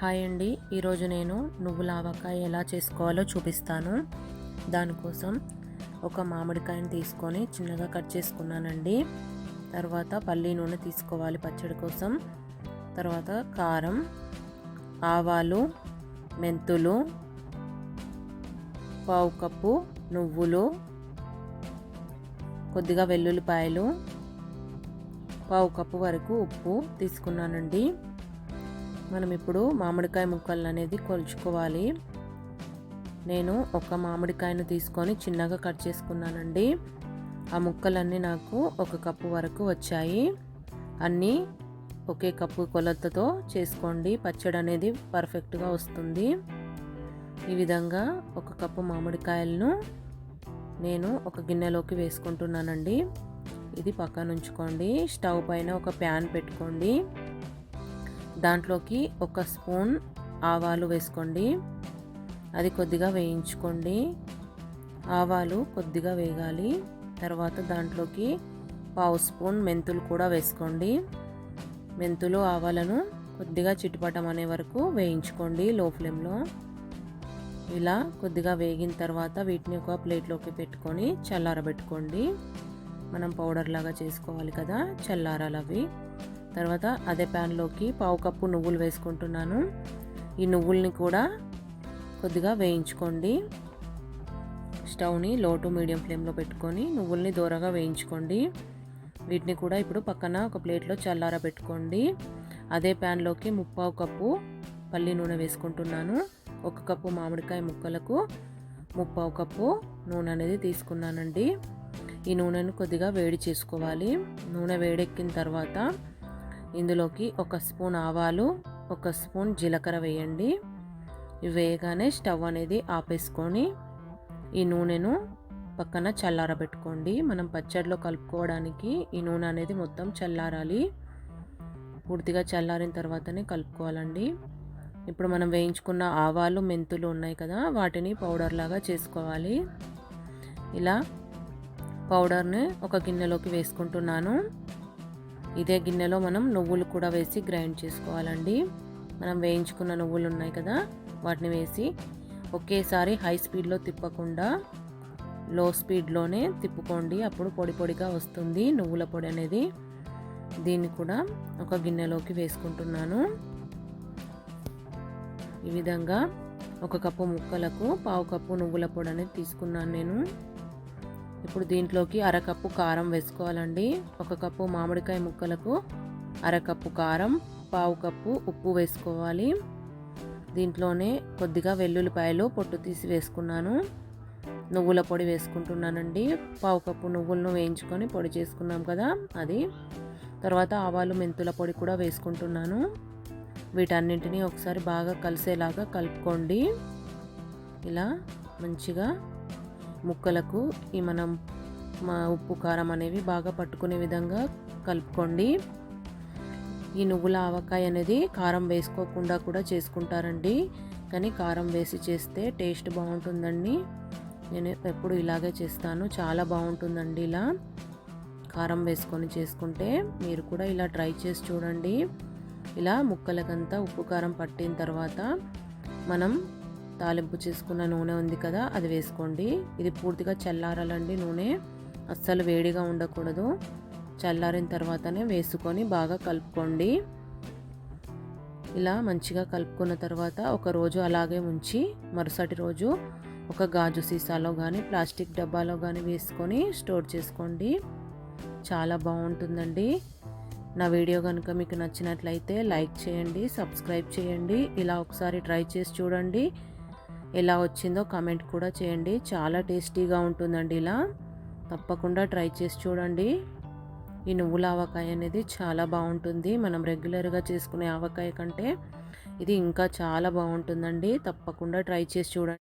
Hi అండి. ఈరోజు నేను నువ్వుల ఆవకాయ ఎలా చేసుకోవాలో చూపిస్తాను. దానికోసం ఒక మామిడికాయని తీసుకొని చిన్నగా కట్ చేసుకున్నానండి. తర్వాత పల్లి నూనె తీసుకోవాలి పచ్చడి కోసం. తర్వాత కారం ఆవాలు మెంతులు పావు కప్పు నువ్వులు కొద్దిగా వెల్లుల్లిపాయలు పావు కప్పు వరకు ఉప్పు తీసుకున్నానండి. మనం ఇప్పుడు మామిడికాయ ముక్కలు అనేది కొలుచుకోవాలి. నేను ఒక మామిడికాయను తీసుకొని చిన్నగా కట్ చేసుకున్నానండి. ఆ ముక్కలన్నీ నాకు ఒక కప్పు వరకు వచ్చాయి. అన్నీ ఒకే కప్పు కొలతతో చేసుకోండి. పచ్చడి అనేది పర్ఫెక్ట్గా వస్తుంది. ఈ విధంగా ఒక కప్పు మామిడికాయలను నేను ఒక గిన్నెలోకి వేసుకుంటున్నానండి. ఇది పక్కన ఉంచుకోండి స్టవ్ పైన ఒక ప్యాన్ పెట్టుకోండి. దాంట్లోకి ఒక స్పూన్ ఆవాలు వేసుకోండి. అది కొద్దిగా వేయించుకోండి. ఆవాలు కొద్దిగా వేగాలి. తర్వాత దాంట్లోకి పావు స్పూన్ మెంతులు కూడా వేసుకోండి. మెంతులు ఆవాలను కొద్దిగా చిట్టుపటం అనే వరకు వేయించుకోండి లో ఫ్లేమ్లో. ఇలా కొద్దిగా వేగిన తర్వాత వీటిని ఒక ప్లేట్లోకి పెట్టుకొని చల్లారబెట్టుకోండి. మనం పౌడర్ లాగా చేసుకోవాలి కదా చల్లారాలు అవి తర్వాత అదే ప్యాన్లోకి పావు కప్పు నువ్వులు వేసుకుంటున్నాను. ఈ నువ్వుల్ని కూడా కొద్దిగా వేయించుకోండి. స్టవ్ని లో టు మీడియం ఫ్లేమ్లో పెట్టుకొని నువ్వుల్ని దూరగా వేయించుకోండి. వీటిని కూడా ఇప్పుడు పక్కన ఒక ప్లేట్లో చల్లార పెట్టుకోండి అదే ప్యాన్లోకి ముప్పావు కప్పు పల్లి నూనె వేసుకుంటున్నాను. ఒక కప్పు మామిడికాయ ముక్కలకు ముప్పావు కప్పు నూనె అనేది తీసుకున్నానండి. ఈ నూనెను కొద్దిగా వేడి చేసుకోవాలి. నూనె వేడెక్కిన తర్వాత ఇందులోకి ఒక స్పూన్ ఆవాలు ఒక స్పూన్ జీలకర్ర వేయండి. వేయగానే స్టవ్ అనేది ఆపేసుకొని ఈ నూనెను పక్కన చల్లారబెట్టుకోండి. మనం పచ్చడిలో కలుపుకోవడానికి ఈ నూనె అనేది మొత్తం చల్లారాలి. పూర్తిగా చల్లారిన తర్వాతనే కలుపుకోవాలండి. ఇప్పుడు మనం వేయించుకున్న ఆవాలు మెంతులు ఉన్నాయి కదా వాటిని పౌడర్ లాగా చేసుకోవాలి. ఇలా పౌడర్ని ఒక గిన్నెలోకి వేసుకుంటున్నాను. ఇదే గిన్నెలో మనం నువ్వులు కూడా వేసి గ్రైండ్ చేసుకోవాలండి. మనం వేయించుకున్న నువ్వులు ఉన్నాయి కదా వాటిని వేసి ఒకేసారి హై స్పీడ్లో తిప్పకుండా లో స్పీడ్లోనే తిప్పుకోండి. అప్పుడు పొడి పొడిగా వస్తుంది నువ్వుల పొడి అనేది. దీన్ని కూడా ఒక గిన్నెలోకి వేసుకుంటున్నాను. ఈ విధంగా ఒక కప్పు ముక్కలకు పావు కప్పు నువ్వుల పొడి అనేది తీసుకున్నాను నేను. ఇప్పుడు దీంట్లోకి అరకప్పు కారం వేసుకోవాలండి. ఒక కప్పు మామిడికాయ ముక్కలకు అరకప్పు కారం పావు కప్పు ఉప్పు వేసుకోవాలి. దీంట్లోనే కొద్దిగా వెల్లుల్లిపాయలు పొట్టు తీసి వేసుకున్నాను. నువ్వుల పొడి వేసుకుంటున్నానండి. పావు కప్పు నువ్వులను వేయించుకొని పొడి చేసుకున్నాం కదా అది. తర్వాత ఆవాలు మెంతుల పొడి కూడా వేసుకుంటున్నాను. వీటన్నింటినీ ఒకసారి బాగా కలిసేలాగా కలుపుకోండి. ఇలా మంచిగా ముక్కలకు ఈ మనం మా ఉప్పు కారం అనేవి బాగా పట్టుకునే విధంగా కలుపుకోండి. ఈ నువ్వుల ఆవకాయ అనేది కారం వేసుకోకుండా కూడా చేసుకుంటారండి. కానీ కారం వేసి చేస్తే టేస్ట్ బాగుంటుందండి. నేను ఎప్పుడు ఇలాగే చేస్తాను. చాలా బాగుంటుందండి ఇలా. కారం వేసుకొని చేసుకుంటే మీరు కూడా ఇలా ట్రై చేసి చూడండి. ఇలా ముక్కలకంతా ఉప్పు కారం పట్టిన తర్వాత మనం తాలింపు చేసుకున్న నూనె ఉంది కదా అది వేసుకోండి. ఇది పూర్తిగా చల్లారాలండి నూనె. అస్సలు వేడిగా ఉండకూడదు. చల్లారిన తర్వాతనే వేసుకొని బాగా కలుపుకోండి. ఇలా మంచిగా కలుపుకున్న తర్వాత ఒక రోజు అలాగే ఉంచి మరుసటి రోజు ఒక గాజు సీసాలో కానీ ప్లాస్టిక్ డబ్బాలో కానీ వేసుకొని స్టోర్ చేసుకోండి. చాలా బాగుంటుందండి. నా వీడియో కనుక మీకు నచ్చినట్లయితే లైక్ చేయండి సబ్స్క్రైబ్ చేయండి. ఇలా ఒకసారి ట్రై చేసి చూడండి. ఎలా వచ్చిందో కమెంట్ కూడా చేయండి. చాలా టేస్టీగా ఉంటుందండి ఇలా. తప్పకుండా ట్రై చేసి చూడండి. ఈ నువ్వుల ఆవకాయ అనేది చాలా బాగుంటుంది. మనం రెగ్యులర్గా చేసుకునే ఆవకాయ కంటే ఇది ఇంకా చాలా బాగుంటుందండి. తప్పకుండా ట్రై చేసి చూడండి.